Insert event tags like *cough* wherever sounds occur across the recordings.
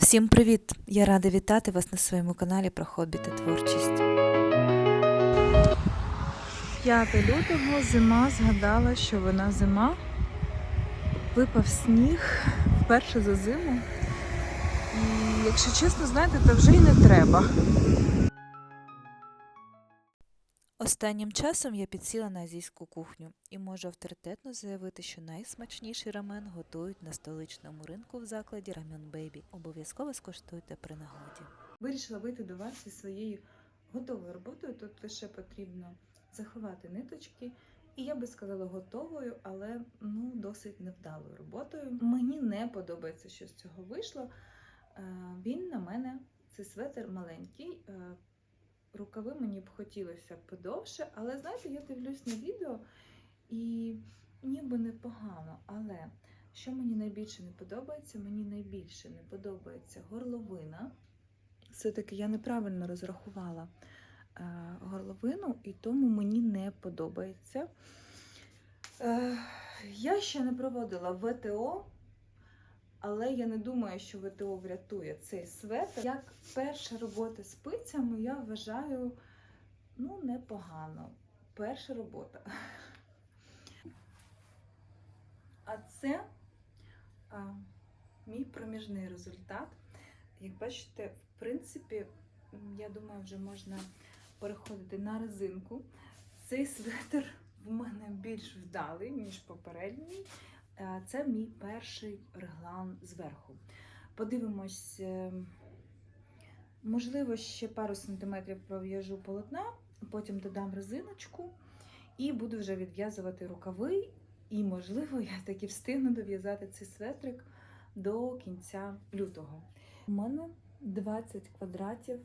Всім привіт! Я рада вітати вас на своєму каналі про хобі та творчість. 5 лютого зима згадала, що вона зима. Випав сніг вперше за зиму. І якщо чесно, знаєте, то вже й не треба. Останнім часом я підсіла на азійську кухню і можу авторитетно заявити, що найсмачніший рамен готують на столичному ринку в закладі Ramen Baby. Обов'язково скуштуйте при нагоді. Вирішила вийти до вас зі своєю готовою роботою. Тут лише потрібно заховати ниточки. І я би сказала готовою, але ну досить невдалою роботою. Мені не подобається, що з цього вийшло. Е, Він на мене, цей светр маленький. Рукави мені б хотілося подовше, але знаєте, я дивлюсь на відео і ніби непогано. Але що мені найбільше не подобається, мені найбільше не подобається горловина. Все-таки я неправильно розрахувала е, горловину, і тому мені не подобається. Е, я ще не проводила ВТО, але я не думаю, що ВТО врятує цей светр. Як перша робота з спицями, я вважаю ну, непогано. Перша робота. А це а, мій проміжний результат. Як бачите, в принципі, я думаю, вже можна переходити на резинку. Цей светр в мене більш вдалий, ніж попередній. Е, Це мій перший реглан зверху. Подивимось, е, можливо, ще пару сантиметрів пров'яжу полотна, потім додам резиночку і буду вже відв'язувати рукави. І, можливо, я таки встигну дов'язати цей светрик до кінця лютого. У мене 20 квадратів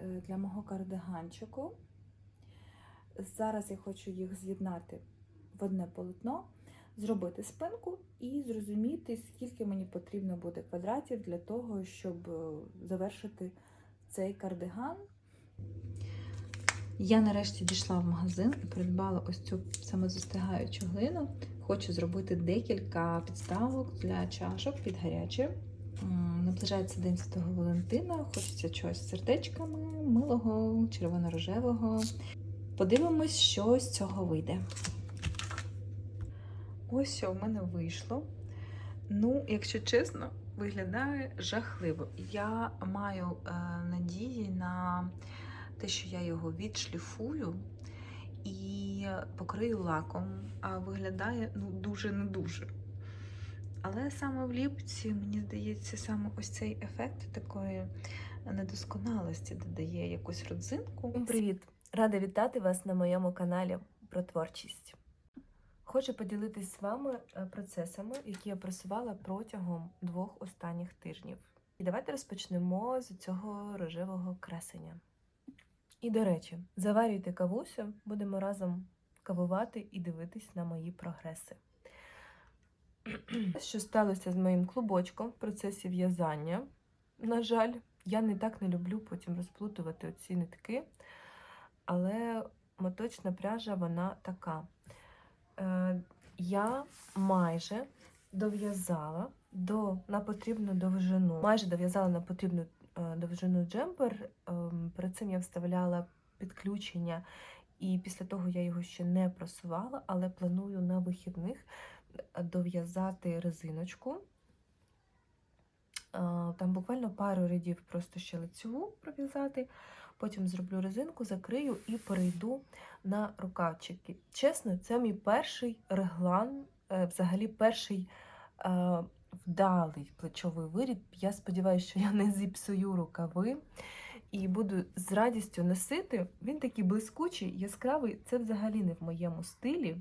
е, для мого кардиганчику. Зараз я хочу їх з'єднати в одне полотно, зробити спинку і зрозуміти, скільки мені потрібно буде квадратів для того, щоб е, завершити цей кардиган. Я нарешті дійшла в магазин і придбала ось цю самозастигаючу глину. Хочу зробити декілька підставок для чашок під гаряче. Наближається День Святого Валентина, хочеться чогось з сердечками, милого, червоно-рожевого. Подивимось, що з цього вийде. Ось що в мене вийшло. Ну, якщо чесно, виглядає жахливо. Я маю е, надії на те, що я його відшліфую і покрию лаком, а виглядає ну, дуже не дуже. Але саме в ліпці, мені здається, саме ось цей ефект такої недосконалості додає якусь родзинку. Привіт! Рада вітати вас на моєму каналі про творчість. Хочу поділитись з вами е, процесами, які я просувала протягом двох останніх тижнів. І давайте розпочнемо з цього рожевого красення. І до речі, заварюйте кавусю, будемо разом кавувати і дивитись на мої прогреси. Що сталося з моїм клубочком в процесі в'язання? На жаль, я не так не люблю потім розплутувати оці нитки, але моточна пряжа вона така. Е, я майже дов'язала до, на потрібну довжину, майже дов'язала на потрібну е, довжину джемпер. Ем, перед цим я вставляла підключення, і після того я його ще не просувала, але планую на вихідних дов'язати резиночку. Е, Там буквально пару рядів просто ще лицеву пров'язати. Потім зроблю резинку, закрию і перейду на рукавчики. Чесно, це мій перший реглан, е, взагалі перший е, вдалий плечовий виріб. Я сподіваюся, що я не зіпсую рукави і буду з радістю носити. Він такий блискучий, яскравий. Це взагалі не в моєму стилі.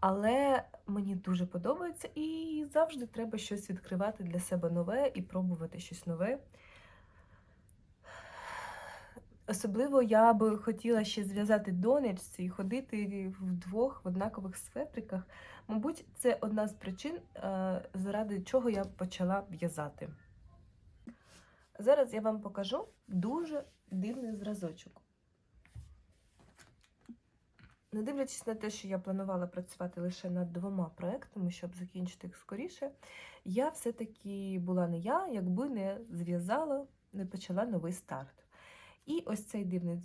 Але мені дуже подобається і завжди треба щось відкривати для себе нове і пробувати щось нове. Особливо я би хотіла ще зв'язати донечці і ходити вдвох в однакових светриках. Мабуть, це одна з причин, е, заради чого я почала в'язати. Зараз я вам покажу дуже дивний зразочок. Не дивлячись на те, що я планувала працювати лише над двома проектами, щоб закінчити їх скоріше, я все-таки була не я, якби не зв'язала, не почала новий старт. І ось цей дивний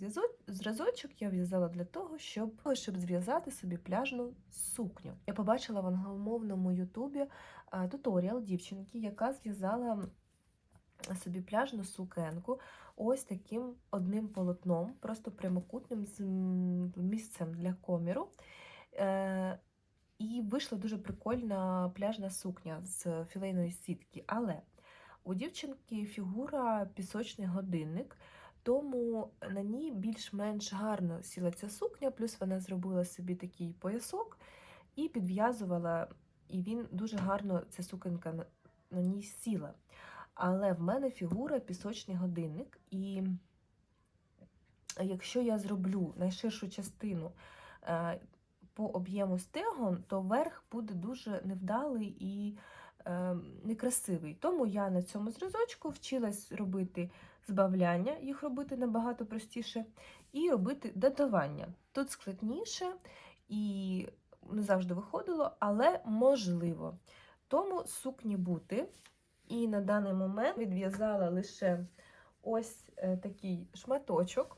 зразочок я в'язала для того, щоб, щоб зв'язати собі пляжну сукню. Я побачила в англомовному Ютубі туторіал дівчинки, яка зв'язала собі пляжну сукенку ось таким одним полотном, просто прямокутним з місцем для коміру. Е, і вийшла дуже прикольна пляжна сукня з філейної сітки. Але у дівчинки фігура пісочний годинник, тому на ній більш-менш гарно сіла ця сукня, плюс вона зробила собі такий поясок і підв'язувала, і він дуже гарно, ця сукенка на, ній сіла. Але в мене фігура пісочний годинник, і якщо я зроблю найширшу частину е, по об'єму стегон, то верх буде дуже невдалий і некрасивий. Тому я на цьому зразочку вчилась робити збавляння, їх робити набагато простіше, і робити датування. Тут складніше і не завжди виходило, але можливо. Тому сукні бути. І на даний момент відв'язала лише ось е, такий шматочок,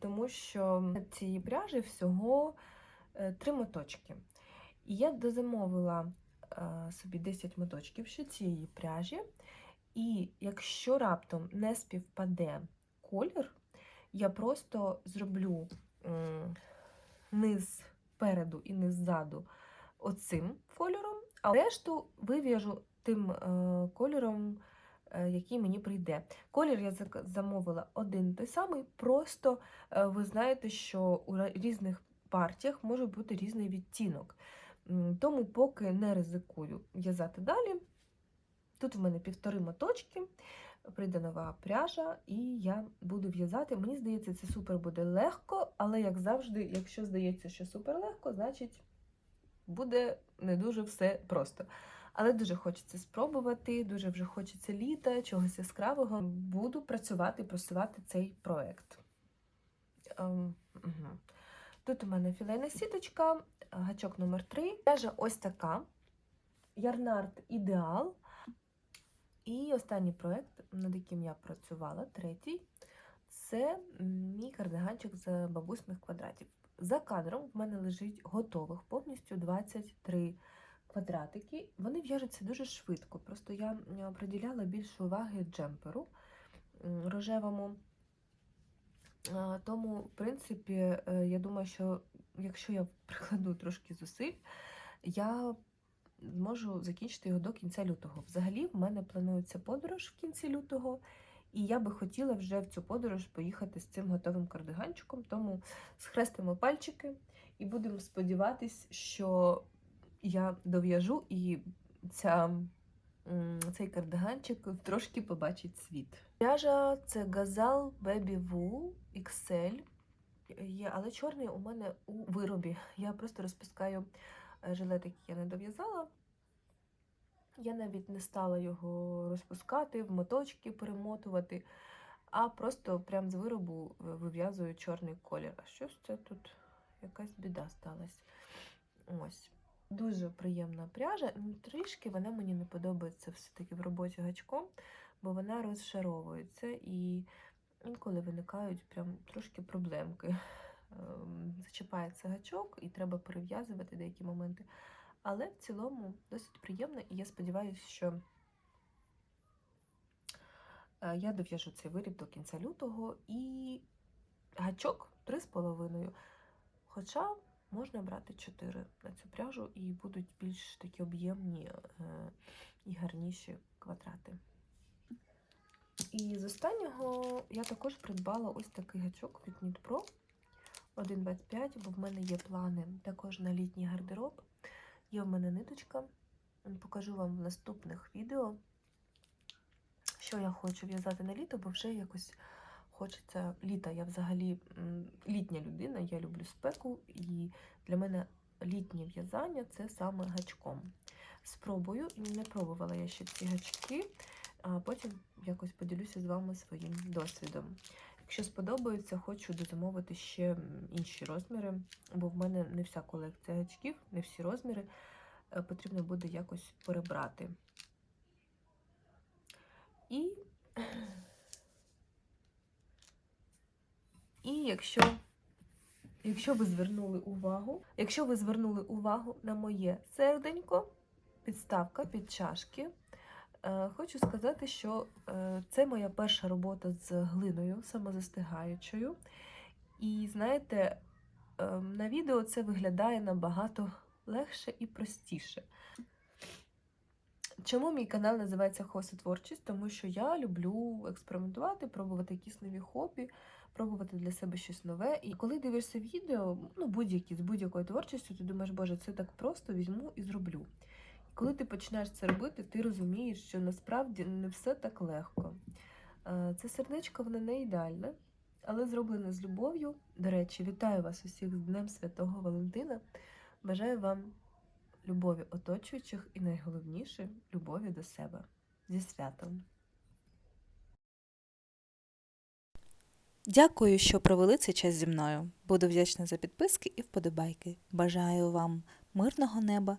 тому що цієї пряжі всього е, три моточки. І я дозамовила собі 10 моточків ще цієї пряжі. І якщо раптом не співпаде колір, я просто зроблю низ переду і низ ззаду оцим кольором, а решту вив'яжу тим е, кольором, е, який мені прийде. Колір я замовила один той самий, просто е, ви знаєте, що у різних партіях може бути різний відтінок. Тому поки не ризикую в'язати далі. Тут в мене півтори моточки, прийде нова пряжа, і я буду в'язати. Мені здається, це супер буде легко, але як завжди, якщо здається, що супер легко, значить буде не дуже все просто. Але дуже хочеться спробувати, дуже вже хочеться літа, чогось яскравого. Буду працювати, просувати цей проект. Ем, мгм. Тут у мене філейна сіточка, гачок номер 3. Пряжа ось така. Ярнард ідеал. І останній проект, над яким я працювала, третій, це мій кардиганчик з бабусних квадратів. За кадром в мене лежить готових повністю 23 квадратики. Вони в'яжуться дуже швидко. Просто я приділяла більше уваги джемперу рожевому. Тому, в принципі, е, я думаю, що якщо я *laughs* прикладу трошки зусиль, я зможу закінчити його до кінця лютого. Взагалі, в мене планується подорож в кінці лютого, і я би хотіла вже в цю подорож поїхати з цим готовим кардиганчиком. Тому схрестимо пальчики і будемо сподіватись, що я дов'яжу і ця, цей кардиганчик трошки побачить світ. Пряжа це Gazal Baby Wool XL. Є, але чорний у мене у виробі. Я просто розпускаю е, жилет, який я не дов'язала. Я навіть не стала його розпускати, в моточки перемотувати, а просто прям з виробу е, вив'язую чорний колір. А що ж це тут? Якась біда сталася. Ось. Дуже приємна пряжа. Трішки вона мені не подобається все-таки в роботі гачком, бо вона розшаровується і інколи виникають прям трошки проблемки. Ем, Зачіпається гачок і треба перев'язувати деякі моменти. Але в цілому досить приємно, і я сподіваюся, що е, я дов'яжу цей виріб до кінця лютого і гачок 3,5. Хоча можна брати 4 на цю пряжу і будуть більш такі об'ємні е, і гарніші квадрати. І з останнього я також придбала ось такий гачок від Pro 1,25, бо в мене є плани також на літній гардероб. Є в мене ниточка. Покажу вам в наступних відео, що я хочу в'язати на літо, бо вже якось хочеться літа. Я взагалі літня людина, я люблю спеку, і для мене літнє в'язання це саме гачком. Спробую, не пробувала я ще ці гачки, а потім якось поділюся з вами своїм досвідом. Якщо сподобається, хочу дозамовити ще інші розміри, бо в мене не вся колекція гачків, не всі розміри. Е, Потрібно буде якось перебрати. І, *clears throat* і якщо, якщо ви звернули увагу, якщо ви звернули увагу на моє серденько, підставка під чашки, хочу сказати, що е, це моя перша робота з глиною самозастигаючою. І знаєте, е, на відео це виглядає набагато легше і простіше. Чому мій канал називається Хоси Творчість? Тому що я люблю експериментувати, пробувати якісь нові хобі, пробувати для себе щось нове. І коли дивишся відео, ну будь-які з будь-якою творчістю, ти думаєш, боже, це так просто візьму і зроблю. Коли ти починаєш це робити, ти розумієш, що насправді не все так легко. Е, Це сердечко, воно не ідеальне, але зроблене з любов'ю. До речі, вітаю вас усіх з Днем Святого Валентина. Бажаю вам любові оточуючих і найголовніше любові до себе. Зі святом! Дякую, що провели цей час зі мною. Буду вдячна за підписки і вподобайки. Бажаю вам мирного неба